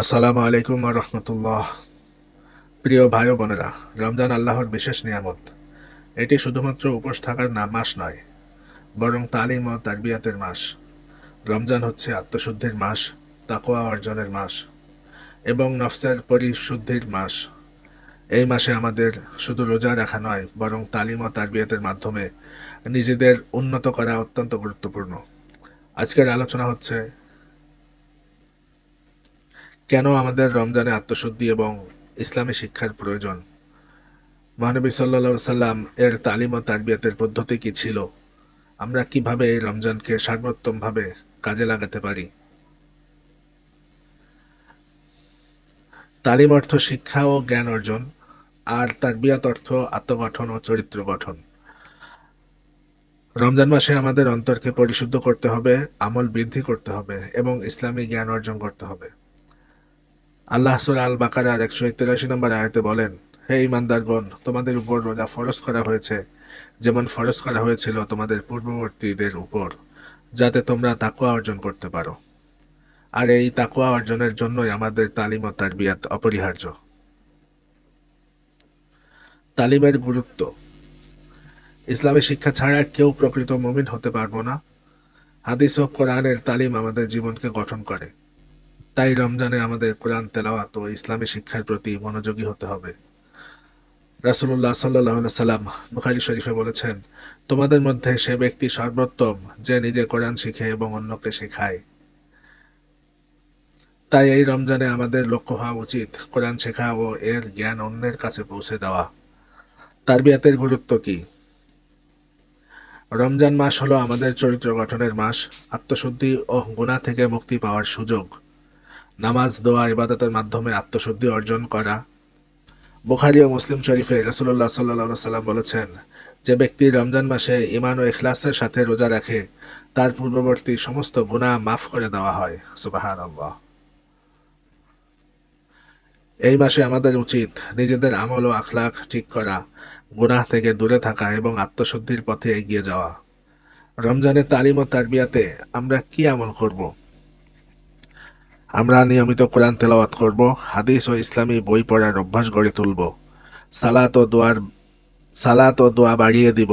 আসসালামু আলাইকুম রহমতুল্লাহ। প্রিয় ভাই বোনেরা, রমজান আল্লাহর বিশেষ নিয়ামত। এটি শুধুমাত্র উপোস থাকার না, মাস নয়, বরং তালিম ও তারবিয়াতের মাস। রমজান হচ্ছে আত্মশুদ্ধির মাস তাকোয়া অর্জনের মাস এবং নফসের পরিশুদ্ধির মাস। এই মাসে আমাদের শুধু রোজা রাখা নয়, বরং তালিম ও তারবিয়াতের মাধ্যমে নিজেদের উন্নত করা অত্যন্ত গুরুত্বপূর্ণ। আজকের আলোচনা হচ্ছে কেন আমাদের রমজানে আত্মশুদ্ধি এবং ইসলামী শিক্ষার প্রয়োজন? মহানবী সাল্লা সাল্লাম এর তালিম ও তারবিয়াতের পদ্ধতি কি ছিল? আমরা কীভাবে এই রমজানকে সর্বোত্তমভাবে কাজে লাগাতে পারি? তালিম অর্থ শিক্ষা ও জ্ঞান অর্জন, আর তারবিয়াত অর্থ আত্মগঠন ও চরিত্র গঠন। রমজান মাসে আমাদের অন্তরকে পরিশুদ্ধ করতে হবে, আমল বৃদ্ধি করতে হবে, এবং ইসলামী জ্ঞান অর্জন করতে হবে। আল্লাহ সুরা আল বাকারার একশো তিরাশি নম্বর আয়তে বলেন, হে ইমানদারগণ তোমাদের উপর রোজা ফরজ করা হয়েছে, যেমন ফরজ করা হয়েছিল তোমাদের পূর্ববর্তীদের উপর, যাতে তোমরা তাকুয়া অর্জন করতে পারো। আর এই তাকুয়া অর্জনের জন্যই আমাদের তালিম ও তারবিয়াত অপরিহার্য। তালিমের গুরুত্ব। ইসলামী শিক্ষা ছাড়া কেউ প্রকৃত মমিন হতে পারব না। হাদিস ও কোরআনের তালিম আমাদের জীবনকে গঠন করে। তাই রমজানে আমাদের কোরআন তেলাওয়াত ও ইসলামী শিক্ষার প্রতি মনোযোগী হতে হবে। রাসুল্লাহ সাল্লাহ সাল্লাম বুখারি শরীফে বলেছেন, তোমাদের মধ্যে সে ব্যক্তি সর্বোত্তম যে নিজে কোরআন শিখে এবং অন্যকে শেখায়। তাই এই রমজানে আমাদের লক্ষ্য হওয়া উচিত কোরআন শেখা ও এর জ্ঞান অন্যের কাছে পৌঁছে দেওয়া। তারবিয়াতের গুরুত্ব কি? রমজান মাস হলো আমাদের চরিত্র গঠনের মাস। আত্মশুদ্ধি ও গুণা থেকে মুক্তি পাওয়ার সুযোগ। নামাজ, দোয়া, ইবাদতের মাধ্যমে আত্মশুদ্ধি অর্জন করা। বুখারি ও মুসলিম শরীফে রসুল্লাহ সাল্লা সাল্লাম বলেছেন, যে ব্যক্তি রমজান মাসে ইমান ও ইখলাসের সাথে রোজা রাখে, তার পূর্ববর্তী সমস্ত গুণা মাফ করে দেওয়া হয়। সুবাহান এই মাসে আমাদের উচিত নিজেদের আমল ও আখলাখ ঠিক করা, গুনাহ থেকে দূরে থাকা এবং আত্মশুদ্ধির পথে এগিয়ে যাওয়া। রমজানের তালিম ও তারবিয়াতে আমরা কি আমল করব? আমরা নিয়মিত কোরআন তেলাওয়াত করব, হাদিস ও ইসলামী বই পড়ার অভ্যাস গড়ে তুলব, সালাত ও দোয়ার, সালাত ও দোয়া বাড়িয়ে দিব,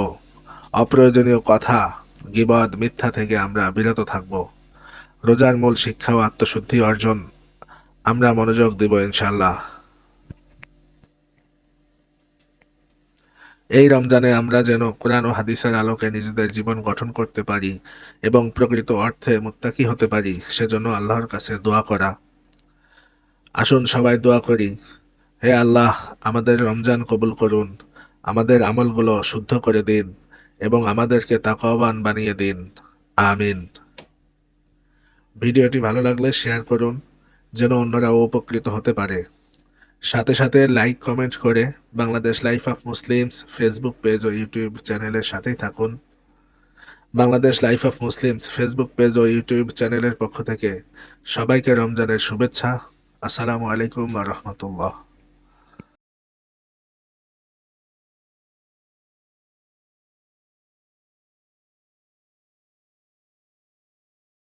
অপ্রয়োজনীয় কথা, গিবদ, মিথ্যা থেকে আমরা বিরত থাকব, রোজার মূল শিক্ষা ও আত্মশুদ্ধি অর্জন, আমরা মনোযোগ দিব ইনশাল্লাহ এই রমজানে আমরা যেন কোরআন ও হাদিসের আলোকে নিজেদের জীবন গঠন করতে পারি এবং প্রকৃত অর্থে মুত্তাকি হতে পারি, সেজন্য আল্লাহর কাছে দোয়া করা। আসুন সবাই দোয়া করি, হে আল্লাহ, আমাদের রমজান কবুল করুন, আমাদের আমলগুলো শুদ্ধ করে দিন এবং আমাদেরকে তাকওয়াবান বানিয়ে দিন। আমিন। ভিডিওটি ভালো লাগলে শেয়ার করুন, যেন অন্যরাও উপকৃত হতে পারে। সাথে সাথে লাইক কমেন্ট করে Bangladesh life of Muslims Facebook page O YouTube চ্যানেলের সাথেই থাকুন। Bangladesh life of Muslims Facebook page O YouTube চ্যানেলের পক্ষ থেকে সবাইকে রমজানের শুভেচ্ছা। আসসালামু আলাইকুম রহমতুল্লাহ।